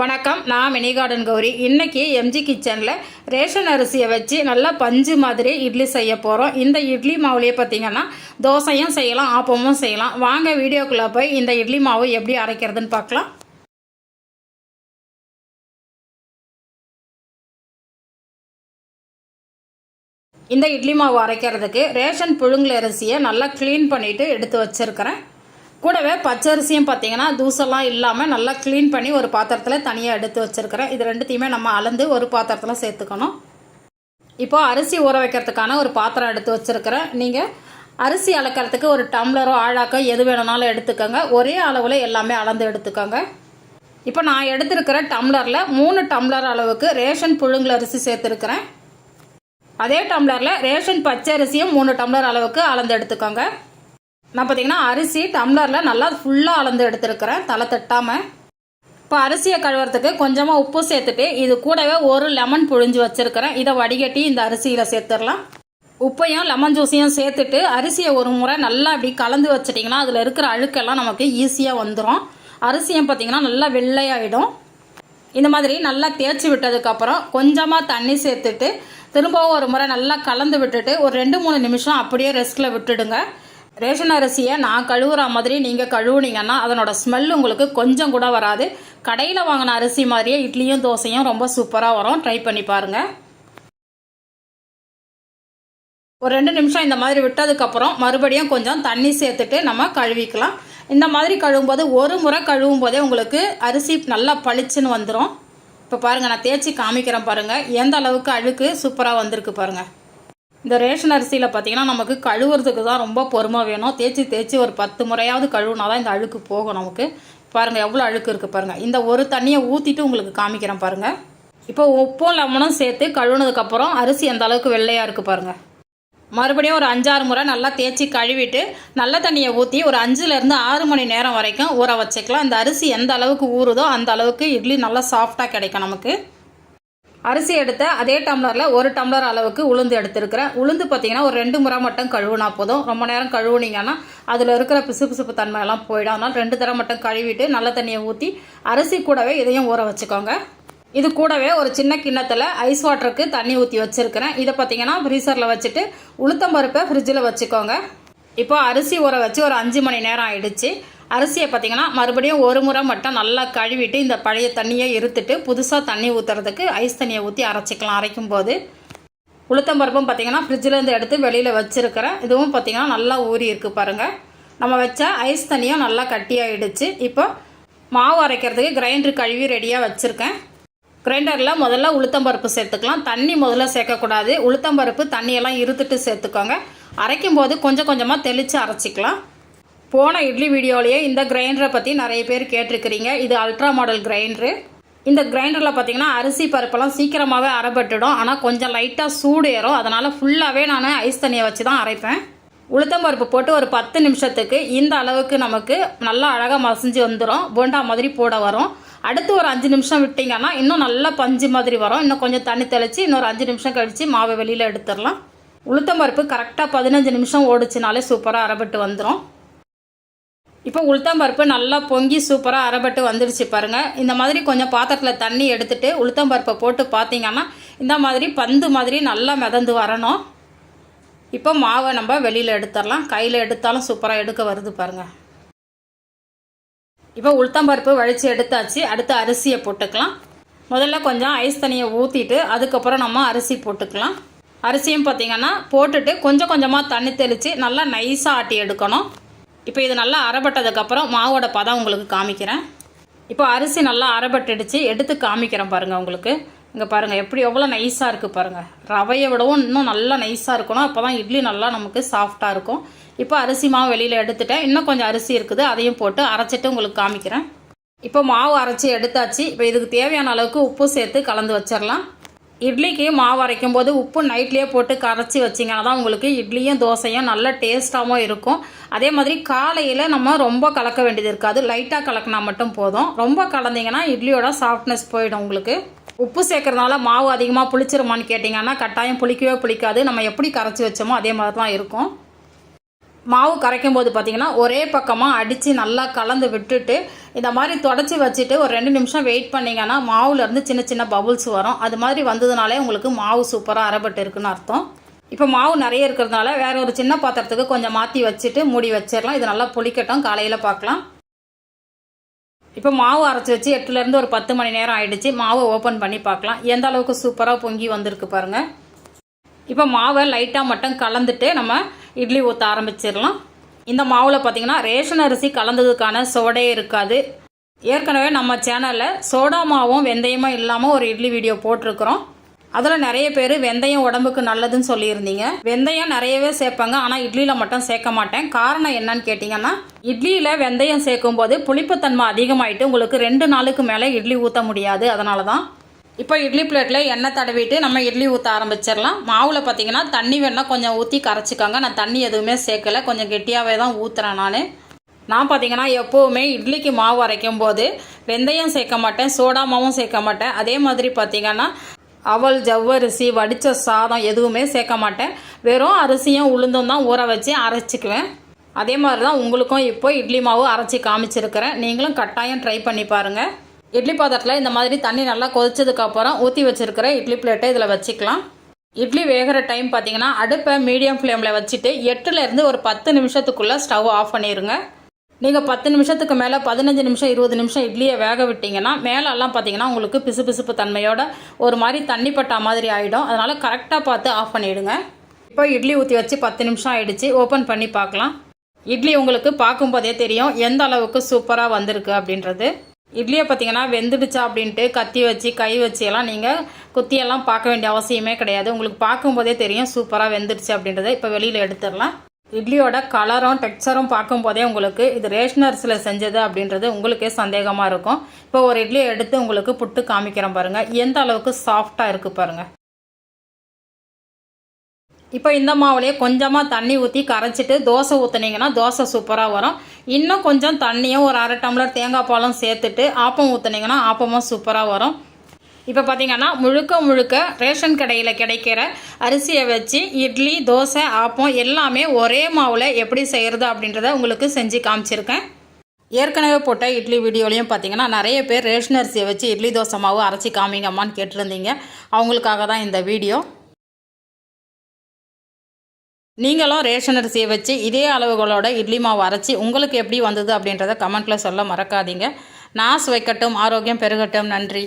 வணக்கம் நான் mini garden Gowri இன்றைக்கி எம்ஜி கிச்சனில் ரேஷன் அரிசியை வச்சு நல்லா பஞ்சு மாதிரி இட்லி செய்ய போகிறோம் இந்த இட்லி மாவுலேயே பார்த்திங்கன்னா தோசையும் செய்யலாம் ஆப்பமும் செய்யலாம். வாங்க வீடியோக்குள்ளே போய் இந்த இட்லி மாவு எப்படி அரைக்கிறதுன்னு பார்க்கலாம். இந்த இட்லி மாவு அரைக்கிறதுக்கு ரேஷன் புழுங்கல் அரிசியை நல்லா க்ளீன் பண்ணிவிட்டு எடுத்து வச்சுருக்கிறேன். கூடவே பச்சரிசியும் பார்த்தீங்கன்னா தூசெல்லாம் இல்லாமல் நல்லா க்ளீன் பண்ணி ஒரு பாத்திரத்தில் தனியாக எடுத்து வச்சுருக்கிறேன். இது ரெண்டுத்தையுமே நம்ம அளந்து ஒரு பாத்திரத்தில் சேர்த்துக்கணும். இப்போது அரிசி ஊற வைக்கிறதுக்கான ஒரு பாத்திரம் எடுத்து வச்சுருக்கிறேன். நீங்கள் அரிசி அளக்கிறதுக்கு ஒரு டம்ளரோ ஆழாக்கோ எது வேணும்னாலும் எடுத்துக்கோங்க. ஒரே அளவில் எல்லாமே அளந்து எடுத்துக்கோங்க. இப்போ நான் எடுத்திருக்கிற டம்ளரில் மூணு டம்ளர் அளவுக்கு ரேஷன் புழுங்கல் அரிசி சேர்த்துருக்கிறேன். அதே டம்ளரில் ரேஷன் பச்சை அரிசியும் மூணு டம்ளர் அளவுக்கு அளந்து எடுத்துக்கோங்க. நான் பார்த்தீங்கன்னா அரிசி டம்ளரில் நல்லா ஃபுல்லாக அளந்து எடுத்துருக்கிறேன். தலை தட்டாமல் இப்போ அரிசியை கழுவுறதுக்கு கொஞ்சமாக உப்பு சேர்த்துட்டு இது கூடவே ஒரு லெமன் புழிஞ்சு வச்சுருக்கிறேன். இதை வடிகட்டி இந்த அரிசியில் சேர்த்துடலாம். உப்பையும் லெமன் ஜூஸையும் சேர்த்துட்டு அரிசியை ஒரு முறை நல்லா இப்படி கலந்து வச்சிட்டிங்கன்னா அதில் இருக்கிற அழுக்கெல்லாம் நமக்கு ஈஸியாக வந்துடும் அரிசியும் பார்த்தீங்கன்னா நல்லா வெள்ளையாயிடும். இந்த மாதிரி நல்லா தேய்ச்சி விட்டதுக்கப்புறம் கொஞ்சமாக தண்ணி சேர்த்துட்டு திரும்பவும் ஒரு முறை நல்லா கலந்து விட்டுட்டு ஒரு ரெண்டு மூணு நிமிஷம் அப்படியே ரெஸ்ட்டில் விட்டுடுங்க. ரேஷன் அரிசியை நான் கழுவுற மாதிரி நீங்கள் கழுவுனீங்கன்னா அதனோட ஸ்மெல் உங்களுக்கு கொஞ்சம் கூட வராது. கடையில் வாங்கின அரிசி மாதிரியே இட்லியும் தோசையும் ரொம்ப சூப்பராக வரும். ட்ரை பண்ணி பாருங்கள் ஒரு ரெண்டு நிமிஷம் இந்த மாதிரி விட்டதுக்கப்புறம் மறுபடியும் கொஞ்சம் தண்ணி சேர்த்துட்டு நம்ம கழுவிக்கலாம். இந்த மாதிரி கழுவும்போது ஒரு முறை கழுவும் போதே உங்களுக்கு அரிசி நல்லா பளிச்சுன்னு வந்துடும் இப்போ பாருங்கள் நான் தேய்ச்சி காமிக்கிறேன் பாருங்கள் எந்த அளவுக்கு அழுக்கு சூப்பராக வந்திருக்கு பாருங்கள் இந்த ரேஷன் அரிசியில் பார்த்தீங்கன்னா நமக்கு கழுவுறதுக்கு தான் ரொம்ப பொறுமை வேணும். தேய்ச்சி தேய்ச்சி ஒரு பத்து முறையாவது கழுவுனா தான் இந்த அழுக்கு போகும் நமக்கு. பாருங்கள் எவ்வளோ அழுக்கு இருக்குது பாருங்கள் இந்த ஒரு தண்ணியை ஊற்றிட்டு உங்களுக்கு காமிக்கிறேன் பாருங்கள் இப்போ உப்பும் லெமனும் சேர்த்து கழுவுனதுக்கப்புறம் அரிசி எந்த அளவுக்கு வெள்ளையாக இருக்குது பாருங்கள் மறுபடியும் ஒரு அஞ்சாறு முறை நல்லா தேய்ச்சி கழுவிட்டு நல்ல தண்ணியை ஊற்றி ஒரு அஞ்சுலேருந்து ஆறு மணி நேரம் வரைக்கும் ஊற வச்சுக்கலாம். இந்த அரிசி எந்த அளவுக்கு ஊறுதோ அந்த அளவுக்கு இட்லி நல்லா சாஃப்டாக கிடைக்கும் நமக்கு. அரிசி எடுத்த அதே டம்ளரில் ஒரு டம்ளர் அளவுக்கு உளுந்து எடுத்துருக்கிறேன். உளுந்து பார்த்தீங்கன்னா ஒரு ரெண்டு முறை மட்டும் கழுவுனா போதும். ரொம்ப நேரம் கழுவுனீங்கன்னா அதில் இருக்கிற பிசுபிசுப்பு தன்மையெல்லாம் போயிடும். அதனால் ரெண்டு தடவை மட்டும் கழுவிட்டு நல்ல தண்ணியை ஊற்றி அரிசி கூடவே இதையும் ஊற வச்சுக்கோங்க. இது கூடவே ஒரு சின்ன கிண்ணத்தில் ஐஸ் வாட்டருக்கு தண்ணி ஊற்றி வச்சுருக்கிறேன். இதை பார்த்தீங்கன்னா ஃப்ரீசரில் வச்சுட்டு உளுத்தம்பருப்பை ஃப்ரிட்ஜில் வச்சுக்கோங்க. இப்போ அரிசி ஊற வச்சு ஒரு அஞ்சு மணி நேரம் ஆயிடுச்சு. அரிசியை பார்த்தீங்கன்னா மறுபடியும் ஒரு முறை மட்டும் நல்லா கழுவிட்டு இந்த பழைய தண்ணியை இருத்துட்டு புதுசாக தண்ணி ஊற்றுறதுக்கு ஐஸ் தண்ணியை ஊற்றி அரைச்சிக்கலாம் அரைக்கும் போது உளுத்தம்பருப்பும் பார்த்தீங்கன்னா ஃப்ரிட்ஜிலேருந்து எடுத்து வெளியில் வச்சுருக்கிறேன் இதுவும் பார்த்தீங்கன்னா நல்லா ஊறி இருக்குது பாருங்கள் நம்ம வச்ச ஐஸ் தண்ணியும் நல்லா கட்டியாயிடுச்சு. இப்போ மாவு அரைக்கிறதுக்கு கிரைண்டர் கழுவி ரெடியாக வச்சுருக்கேன். கிரைண்டரில் முதல்ல உளுத்தம்பருப்பு சேர்த்துக்கலாம். தண்ணி முதல்ல சேர்க்கக்கூடாது. உளுத்தம்பருப்பு தண்ணியெல்லாம் இருத்துட்டு சேர்த்துக்கோங்க. அரைக்கும் போது கொஞ்சம் கொஞ்சமாக தெளித்து அரைச்சிக்கலாம். போன இட்லி வீடியோலேயே இந்த கிரைண்டரை பற்றி நிறைய பேர் கேட்டிருக்கிறீங்க. இது அல்ட்ரா மாடல் கிரைண்டரு இந்த கிரைண்டரில் பார்த்தீங்கன்னா அரிசி பருப்பெல்லாம் சீக்கிரமாகவே அரைப்பட்டுடும் ஆனால் கொஞ்சம் லைட்டாக சூடு ஏறும் அதனால் ஃபுல்லாகவே நான் ஐஸ் தண்ணியை வச்சு தான் அரைப்பேன். உளுத்தம் பருப்பு போட்டு ஒரு பத்து நிமிஷத்துக்கு இந்த அளவுக்கு நமக்கு நல்லா அழகாக மசிஞ்சு வந்துடும் போண்டா மாதிரி போட வரும். அடுத்து ஒரு அஞ்சு நிமிஷம் விட்டிங்கன்னா இன்னும் நல்லா பஞ்சு மாதிரி வரும். இன்னும் கொஞ்சம் தண்ணி தெளித்து இன்னொரு அஞ்சு நிமிஷம் கழித்து மாவை வெளியில் எடுத்துடலாம். உளுத்தம் பருப்பு கரெக்டாக பதினஞ்சு நிமிஷம் ஓடிச்சுனாலே சூப்பராக அரைப்பட்டு வந்துடும் இப்போ உளுத்தம்பருப்பு நல்லா பொங்கி சூப்பராக அறப்பட்டு வந்துடுச்சு பாருங்கள் இந்த மாதிரி கொஞ்சம் பாத்திரத்தில் தண்ணி எடுத்துட்டு உளுத்தம்பருப்பை போட்டு பார்த்தீங்கன்னா இந்த மாதிரி பந்து மாதிரி நல்லா மிதந்து வரணும். இப்போ மாவை நம்ம வெளியில் எடுத்துடலாம். கையில் எடுத்தாலும் சூப்பராக எடுக்க வருது பாருங்கள் இப்போ உளுத்தம்பருப்பு வழித்து எடுத்தாச்சு. அடுத்து அரிசியை போட்டுக்கலாம். முதல்ல கொஞ்சம் ஐஸ் தண்ணியை ஊற்றிட்டு அதுக்கப்புறம் நம்ம அரிசி போட்டுக்கலாம். அரிசியும் பார்த்தீங்கன்னா போட்டுட்டு கொஞ்சம் கொஞ்சமாக தண்ணி தெளித்து நல்லா நைஸாக ஆட்டி எடுக்கணும். இப்போ இது நல்லா அரைப்பட்டதுக்கப்புறம் மாவோட பதம் உங்களுக்கு காமிக்கிறேன். இப்போ அரிசி நல்லா அரைப்பட்டுடுச்சு எடுத்து காமிக்கிறேன் பாருங்கள் உங்களுக்கு. இங்கே பாருங்கள் எப்படி எவ்வளோ நைஸாக இருக்குது பாருங்கள் ரவையை விடவும் இன்னும் நல்லா நைஸாக இருக்கணும். அப்போ தான் இட்லி நல்லா நமக்கு சாஃப்டாக இருக்கும். இப்போ அரிசி மாவு வெளியில் எடுத்துட்டேன். இன்னும் கொஞ்சம் அரிசி இருக்குது. அதையும் போட்டு அரைச்சிட்டு உங்களுக்கு காமிக்கிறேன். இப்போ மாவு அரைச்சி எடுத்தாச்சு. இப்போ இதுக்கு தேவையான அளவுக்கு உப்பு சேர்த்து கலந்து வச்சிடலாம். இட்லிக்கு மாவு அரைக்கும் போது உப்பு நைட்லேயே போட்டு கரைச்சி வச்சிங்கன்னா தான் உங்களுக்கு இட்லியும் தோசையும் நல்ல டேஸ்ட்டாகவும் இருக்கும். அதே மாதிரி காலையில் நம்ம ரொம்ப கலக்க வேண்டியது இருக்காது. லைட்டாக கலக்கினா மட்டும் போதும். ரொம்ப கலந்தீங்கன்னா இட்லியோட சாஃப்ட்னஸ் போயிடும் உங்களுக்கு. உப்பு சேர்க்கறதுனால மாவு அதிகமாக புளிச்சிருமான்னு கேட்டிங்கன்னா கட்டாயம் புளிக்கவே புளிக்காது. நம்ம எப்படி கரைச்சி வச்சோமோ அதே மாதிரி தான் இருக்கும். மாவு கரைக்கும் போது பார்த்தீங்கன்னா ஒரே பக்கமாக அடித்து நல்லா கலந்து விட்டுட்டு இந்த மாதிரி தொடச்சி வச்சுட்டு ஒரு ரெண்டு நிமிஷம் வெயிட் பண்ணிங்கன்னா மாவுலேருந்து சின்ன சின்ன பபுள்ஸ் வரும். அது மாதிரி வந்ததுனாலே உங்களுக்கு மாவு சூப்பராக அரைப்பட்டு இருக்குன்னு அர்த்தம். இப்போ மாவு நிறைய இருக்கிறதுனால வேற ஒரு சின்ன பாத்திரத்துக்கு கொஞ்சம் மாற்றி வச்சுட்டு மூடி வச்சிடலாம். இது நல்லா புளிக்கட்டும். காலையில் பார்க்கலாம். இப்போ மாவு அரைச்சி வச்சு எட்டுலேருந்து ஒரு பத்து மணி நேரம் ஆயிடுச்சு. மாவை ஓப்பன் பண்ணி பார்க்கலாம். எந்த அளவுக்கு சூப்பராக பொங்கி வந்திருக்கு பாருங்கள் இப்போ மாவை லைட்டாக மட்டும் கலந்துட்டு நம்ம இட்லி ஊற்ற ஆரம்பிச்சிடலாம். இந்த மாவில் பார்த்தீங்கன்னா ரேஷன் அரிசி கலந்ததுக்கான சோடே இருக்காது. ஏற்கனவே நம்ம சேனலில் சோடா மாவும் வெந்தயமும் இல்லாமல் ஒரு இட்லி வீடியோ போட்டிருக்கிறோம். அதில் நிறைய பேர் வெந்தயம் உடம்புக்கு நல்லதுன்னு சொல்லியிருந்தீங்க. வெந்தயம் நிறையவே சேர்ப்பாங்க. ஆனால் இட்லியில் மட்டும் சேர்க்க மாட்டேன். காரணம் என்னன்னு கேட்டிங்கன்னா இட்லியில் வெந்தயம் சேர்க்கும் போது புளிப்புத்தன்மை அதிகமாயிட்டு உங்களுக்கு ரெண்டு நாளுக்கு மேலே இட்லி ஊற்ற முடியாது. அதனால தான் இப்போ இட்லி பிளேட்டில் எண்ணெய் தடவிட்டு நம்ம இட்லி ஊற்ற ஆரம்பிச்சிடலாம். மாவில் பார்த்திங்கன்னா தண்ணி வேணால் கொஞ்சம் ஊற்றி கரைச்சிக்காங்க. நான் தண்ணி எதுவுமே சேர்க்கல. கொஞ்சம் கெட்டியாகவே தான் ஊற்றுறேன் நான். நான் பார்த்தீங்கன்னா எப்போவுமே இட்லிக்கு மாவு அரைக்கும் போது வெந்தயம் சேர்க்க மாட்டேன் சோடா மாவும் சேர்க்க மாட்டேன். அதே மாதிரி பார்த்தீங்கன்னா அவல் ஜவ்வரிசி வடித்த சாதம் எதுவுமே சேர்க்க மாட்டேன். வெறும் அரிசியும் உளுந்தும் தான் ஊற வச்சு அரைச்சிக்குவேன். அதே மாதிரி தான் உங்களுக்கும் இப்போ இட்லி மாவு அரைச்சி காமிச்சிருக்கிறேன். நீங்களும் கட்டாயம் ட்ரை பண்ணி பாருங்கள் இட்லி பாத்திரத்தில் இந்த மாதிரி தண்ணி நல்லா கொதிச்சதுக்கப்புறம் ஊற்றி வச்சுருக்கிற இட்லி பிளேட்டை இதில் வச்சுக்கலாம். இட்லி வேகிற டைம் பார்த்தீங்கன்னா அடுப்பை மீடியம் ஃப்ளேமில் வச்சுட்டு எட்டுலேருந்து ஒரு பத்து நிமிஷத்துக்குள்ளே ஸ்டவ் ஆஃப் பண்ணிடுங்க நீங்கள் பத்து நிமிஷத்துக்கு மேலே பதினஞ்சு நிமிஷம் இருபது நிமிஷம் இட்லியை வேக விட்டிங்கன்னா மேலெல்லாம் பார்த்தீங்கன்னா உங்களுக்கு பிசு பிசுப்பு தன்மையோட ஒரு மாதிரி தண்ணி பட்டா மாதிரி ஆகிடும் அதனால் கரெக்டாக பார்த்து ஆஃப் பண்ணிவிடுங்க இப்போ இட்லி ஊற்றி வச்சு பத்து நிமிஷம் ஆகிடுச்சு ஓப்பன் பண்ணி பார்க்கலாம். இட்லி உங்களுக்கு பார்க்கும்போதே தெரியும் எந்த அளவுக்கு சூப்பராக வந்திருக்கு அப்படின்றது. இட்லியை பார்த்தீங்கன்னா வெந்துடுச்சா அப்படின்ட்டு கத்தி வச்சு கை வச்சு எல்லாம் நீங்கள் குத்தியெல்லாம் பார்க்க வேண்டிய அவசியமே கிடையாது. உங்களுக்கு பார்க்கும்போதே தெரியும் சூப்பராக வெந்துடுச்சு அப்படின்றத. இப்போ வெளியில் எடுத்துடலாம். இட்லியோட கலரும் டெக்ஸ்சரும் பார்க்கும்போதே உங்களுக்கு இது ரேஷன் அரிசியில் செஞ்சது அப்படின்றது உங்களுக்கே சந்தேகமாக இருக்கும். இப்போ ஒரு இட்லியை எடுத்து உங்களுக்கு புட்டு காமிக்கிறேன் பாருங்கள் எந்த அளவுக்கு சாஃப்டாக இருக்குது பாருங்கள் இப்போ இந்த மாவுலேயே கொஞ்சமாக தண்ணி ஊற்றி கரைச்சிட்டு தோசை ஊற்றுனீங்கன்னா தோசை சூப்பராக வரும். இன்னும் கொஞ்சம் தண்ணியும் ஒரு அரை டம்ளர் தேங்காய் பாலும் சேர்த்துட்டு ஆப்பம் ஊற்றுனீங்கன்னா ஆப்பமும் சூப்பராக வரும். இப்போ பார்த்தீங்கன்னா முழுக்க முழுக்க ரேஷன் கடையில் கிடைக்கிற அரிசியை வச்சு இட்லி தோசை ஆப்பம் எல்லாமே ஒரே மாவில் எப்படி செய்கிறது அப்படின்றத உங்களுக்கு செஞ்சு காமிச்சிருக்கேன். ஏற்கனவே போட்ட இட்லி வீடியோலையும் பார்த்தீங்கன்னா நிறைய பேர் ரேஷன் அரிசியை வச்சு இட்லி தோசை மாவு அரைச்சி காமிங்கம்மான்னு கேட்டிருந்தீங்க. அவங்களுக்காக தான் இந்த வீடியோ. நீங்களும் ரேஷன் அரிசியை வச்சு இதே அளவுகளோட இட்லி மாவு அரைச்சி உங்களுக்கு எப்படி வந்தது அப்படின்றத கமெண்ட்டில் சொல்ல மறக்காதீங்க. நாஸ் வைக்கட்டும் ஆரோக்கியம் பெருகட்டும். நன்றி.